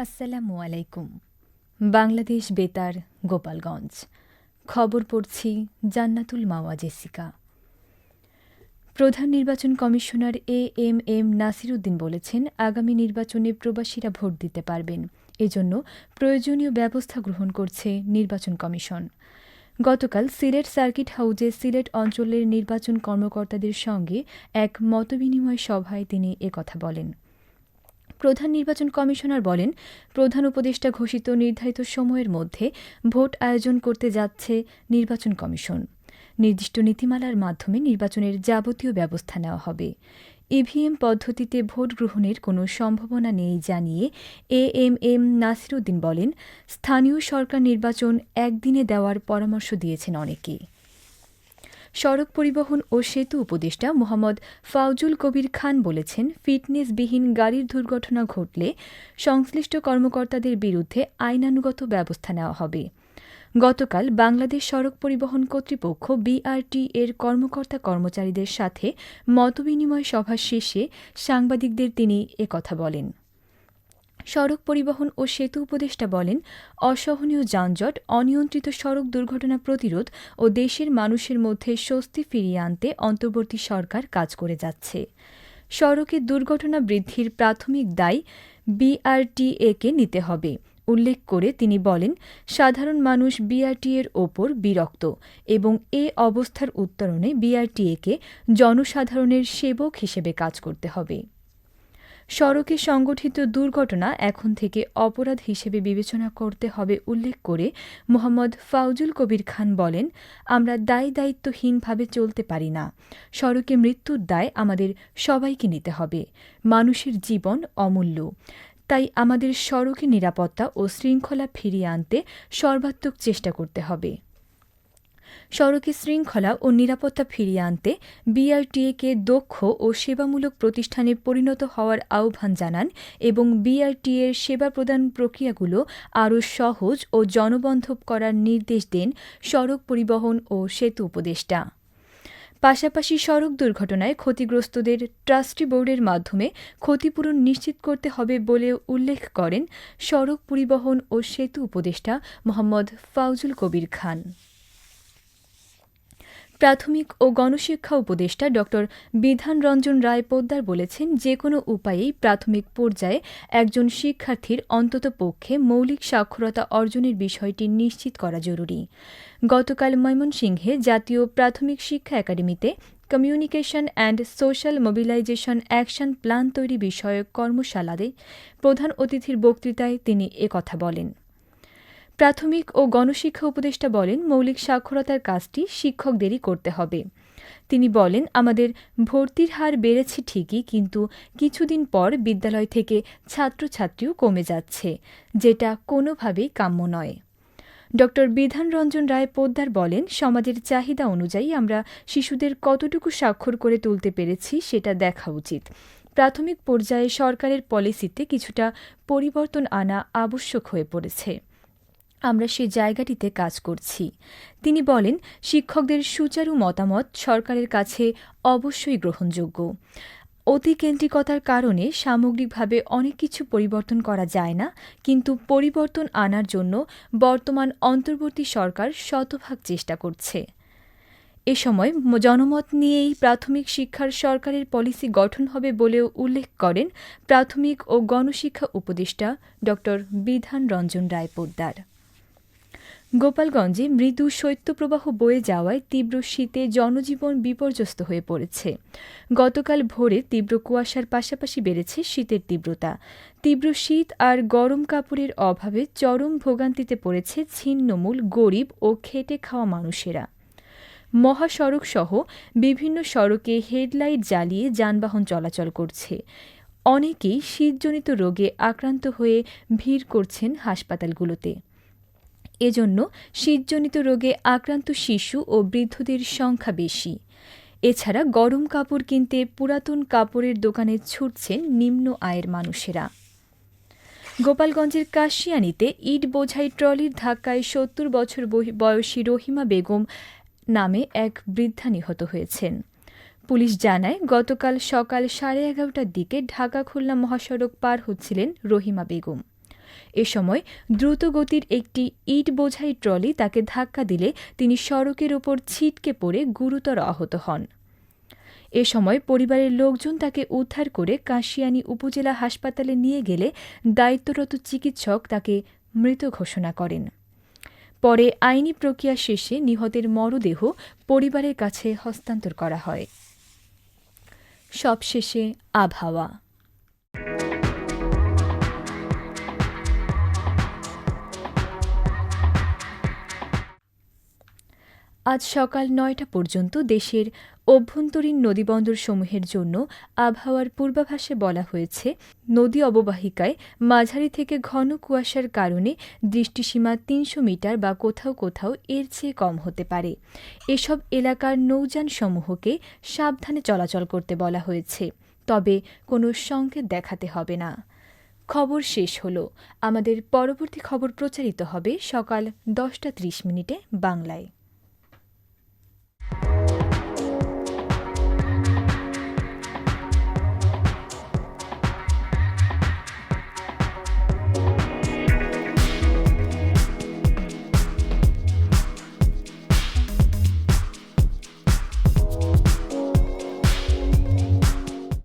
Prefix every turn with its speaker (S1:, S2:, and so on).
S1: আসসালামু আলাইকুম। বাংলাদেশ বেতার, গোপালগঞ্জ। খবর পড়ছি জান্নাতুল মাওয়া জেসিকা। প্রধান নির্বাচন commissioner A M M Nasiruddin বলেছেন, আগামী নির্বাচনে প্রবাসীরা ভোট দিতে পারবেন। এজন্য প্রয়োজনীয় ব্যবস্থা গ্রহণ করছে নির্বাচন কমিশন। গতকাল সিলেট সার্কিট হাউজে সিলেট অঞ্চলের নির্বাচন কর্মকর্তাদের সঙ্গে এক মতবিনিময় সভায় তিনি একথা বলেন। প্রধান নির্বাচন কমিশনার বলেন, প্রধান উপদেষ্টা ঘোষিত নির্ধারিত সময়ের মধ্যে ভোট আয়োজন করতে যাচ্ছে নির্বাচন কমিশন। নির্দিষ্ট নীতিমালার মাধ্যমে নির্বাচনের যাবতীয় ব্যবস্থা নেওয়া হবে। ইভিএম পদ্ধতিতে ভোট গ্রহণের কোনো সম্ভাবনা নেই জানিয়ে এ এম এম নাসিরুদ্দিন বলেন, স্থানীয় সরকার নির্বাচন একদিনে দেওয়ার পরামর্শ দিয়েছেন অনেকে। সড়ক পরিবহন ও সেতু উপদেষ্টা মোহাম্মদ ফাউজুল কবির খান বলেছেন, ফিটনেসবিহীন গাড়ির দুর্ঘটনা ঘটলে সংশ্লিষ্ট কর্মকর্তাদের বিরুদ্ধে আইনানুগত ব্যবস্থা নেওয়া হবে। গতকাল বাংলাদেশ সড়ক পরিবহন কর্তৃপক্ষ বিআরটি এর কর্মকর্তা কর্মচারীদের সাথে মতবিনিময় সভা শেষে সাংবাদিকদের তিনি একথা বলেন। সড়ক পরিবহন ও সেতু উপদেষ্টা বলেন, অসহনীয় যানজট, অনিয়ন্ত্রিত সড়ক দুর্ঘটনা প্রতিরোধ ও দেশের মানুষের মধ্যে স্বস্তি ফিরিয়ে আনতে অন্তর্বর্তী সরকার কাজ করে যাচ্ছে। সড়কে দুর্ঘটনা বৃদ্ধির প্রাথমিক দায় বিআরটিএকে নিতে হবে। উল্লেখ করে তিনি বলেন, সাধারণ মানুষ বিআরটি এর ওপর বিরক্ত এবং এ অবস্থার উত্তরণে বিআরটিএকে জনসাধারণের সেবক হিসেবে কাজ করতে হবে। সড়কে সংগঠিত দুর্ঘটনা এখন থেকে অপরাধ হিসেবে বিবেচনা করতে হবে উল্লেখ করে মোহাম্মদ ফাউজুল কবির খান বলেন, আমরা দায়ী দায়িত্বহীনভাবে চলতে পারি না। সড়কে মৃত্যুর দায় আমাদের সবাইকে নিতে হবে। মানুষের জীবন অমূল্য। তাই আমাদের সড়কে নিরাপত্তা ও শৃঙ্খলা ফিরিয়ে আনতে সর্বাত্মক চেষ্টা করতে হবে। সড়কে শৃঙ্খলা ও নিরাপত্তা ফিরিয়ে আনতে বিআরটিএকে দক্ষ ও সেবামূলক প্রতিষ্ঠানে পরিণত হওয়ার আহ্বান জানান এবং বিআরটিএর সেবা প্রদান প্রক্রিয়াগুলো আরও সহজ ও জনবন্ধব করার নির্দেশ দেন সড়ক পরিবহন ও সেতু উপদেষ্টা। পাশাপাশি সড়ক দুর্ঘটনায় ক্ষতিগ্রস্তদের ট্রাস্টি বোর্ডের মাধ্যমে ক্ষতিপূরণ নিশ্চিত করতে হবে বলেও উল্লেখ করেন সড়ক পরিবহন ও সেতু উপদেষ্টা মোহাম্মদ ফাউজুল কবির খান। প্রাথমিক ও গণশিক্ষা উপদেষ্টা ড বিধান রঞ্জন রায় পোদ্দার বলেছেন, যে কোনো উপায়েই প্রাথমিক পর্যায়ে একজন শিক্ষার্থীর অন্তত পক্ষে মৌলিক সাক্ষরতা অর্জনের বিষয়টি নিশ্চিত করা জরুরি। গতকাল ময়মনসিংহে জাতীয় প্রাথমিক শিক্ষা একাডেমিতে communication and social mobilization action plan তৈরি বিষয়ক কর্মশালাতে প্রধান অতিথির বক্তৃতায় তিনি একথা বলেন। প্রাথমিক ও গণশিক্ষা উপদেষ্টা বলেন, মৌলিক সাক্ষরতার কাজটি শিক্ষকদেরই করতে হবে। তিনি বলেন, আমাদের ভর্তির হার বেড়েছে ঠিকই, কিন্তু কিছুদিন পর বিদ্যালয় থেকে ছাত্রছাত্রীও কমে যাচ্ছে, যেটা কোনোভাবেই কাম্য নয়। ড. বিধান রঞ্জন রায় পোদ্দার বলেন, সমাজের চাহিদা অনুযায়ী আমরা শিশুদের কতটুকু স্বাক্ষর করে তুলতে পেরেছি সেটা দেখা উচিত। প্রাথমিক পর্যায়ে সরকারের পলিসিতে কিছুটা পরিবর্তন আনা আবশ্যক হয়ে পড়েছে। আমরা সে জায়গাটিতে কাজ করছি। তিনি বলেন, শিক্ষকদের সুচারু মতামত সরকারের কাছে অবশ্যই গ্রহণযোগ্য। অতিকেন্দ্রিকতার কারণে সামগ্রিকভাবে অনেক কিছু পরিবর্তন করা যায় না, কিন্তু পরিবর্তন আনার জন্য বর্তমান অন্তর্বর্তী সরকার শতভাগ চেষ্টা করছে। এ সময় জনমত নিয়েই প্রাথমিক শিক্ষার সরকারের পলিসি গঠন হবে বলেও উল্লেখ করেন প্রাথমিক ও গণশিক্ষা উপদেষ্টা ড বিধান রঞ্জন রায় পোদ্দার গোপালগঞ্জে মৃদু শৈত্যপ্রবাহ বয়ে যাওয়ায় তীব্র শীতে জনজীবন বিপর্যস্ত হয়ে পড়েছে। গতকাল ভোরে তীব্র কুয়াশার পাশাপাশি বেড়েছে শীতের তীব্রতা। তীব্র শীত আর গরম কাপড়ের অভাবে চরম ভোগান্তিতে পড়েছে ছিন্নমূল, গরিব ও খেটে খাওয়া মানুষেরা। মহাসড়ক সহ বিভিন্ন সড়কে হেডলাইট জ্বালিয়ে যানবাহন চলাচল করছে। অনেকেই শীতজনিত রোগে আক্রান্ত হয়ে ভিড় করছেন হাসপাতালগুলোতে। এজন্য শীতজনিত রোগে আক্রান্ত শিশু ও বৃদ্ধদের সংখ্যা বেশি। এছাড়া গরম কাপড় কিনতে পুরাতন কাপড়ের দোকানে ছুটছেন নিম্ন আয়ের মানুষেরা। গোপালগঞ্জের কাশিয়ানিতে ইট বোঝাই ট্রলির ধাক্কায় সত্তর বছর বয়সী রহিমা বেগম নামে এক বৃদ্ধা নিহত হয়েছেন। পুলিশ জানায়, গতকাল সকাল সাড়ে এগারোটার দিকে ঢাকা খুলনা মহাসড়ক পার হচ্ছিলেন রহিমা বেগম। এ সময় দ্রুতগতির একটি ইট বোঝাই ট্রলি তাকে ধাক্কা দিলে তিনি সড়কের ওপর ছিটকে পড়ে গুরুতর আহত হন। এ সময় পরিবারের লোকজন তাকে উদ্ধার করে কাশিয়ানী উপজেলা হাসপাতালে নিয়ে গেলে দায়িত্বরত চিকিৎসক তাকে মৃত ঘোষণা করেন। পরে আইনি প্রক্রিয়া শেষে নিহতের মরদেহ পরিবারের কাছে হস্তান্তর করা হয়। সবশেষে আবহাওয়া। আজ সকাল নয়টা পর্যন্ত দেশের অভ্যন্তরীণ নদীবন্দরসমূহের জন্য আবহাওয়ার পূর্বাভাসে বলা হয়েছে, নদী অববাহিকায় মাঝারি থেকে ঘন কুয়াশার কারণে দৃষ্টিসীমা তিনশো মিটার বা কোথাও কোথাও এর চেয়ে কম হতে পারে। এসব এলাকার নৌযানসমূহকে সাবধানে চলাচল করতে বলা হয়েছে, তবে কোনো সংকেত দেখাতে হবে না। খবর শেষ হলো, আমাদের পরবর্তী খবর প্রচারিত হবে সকাল দশটা ত্রিশ মিনিটে বাংলায়।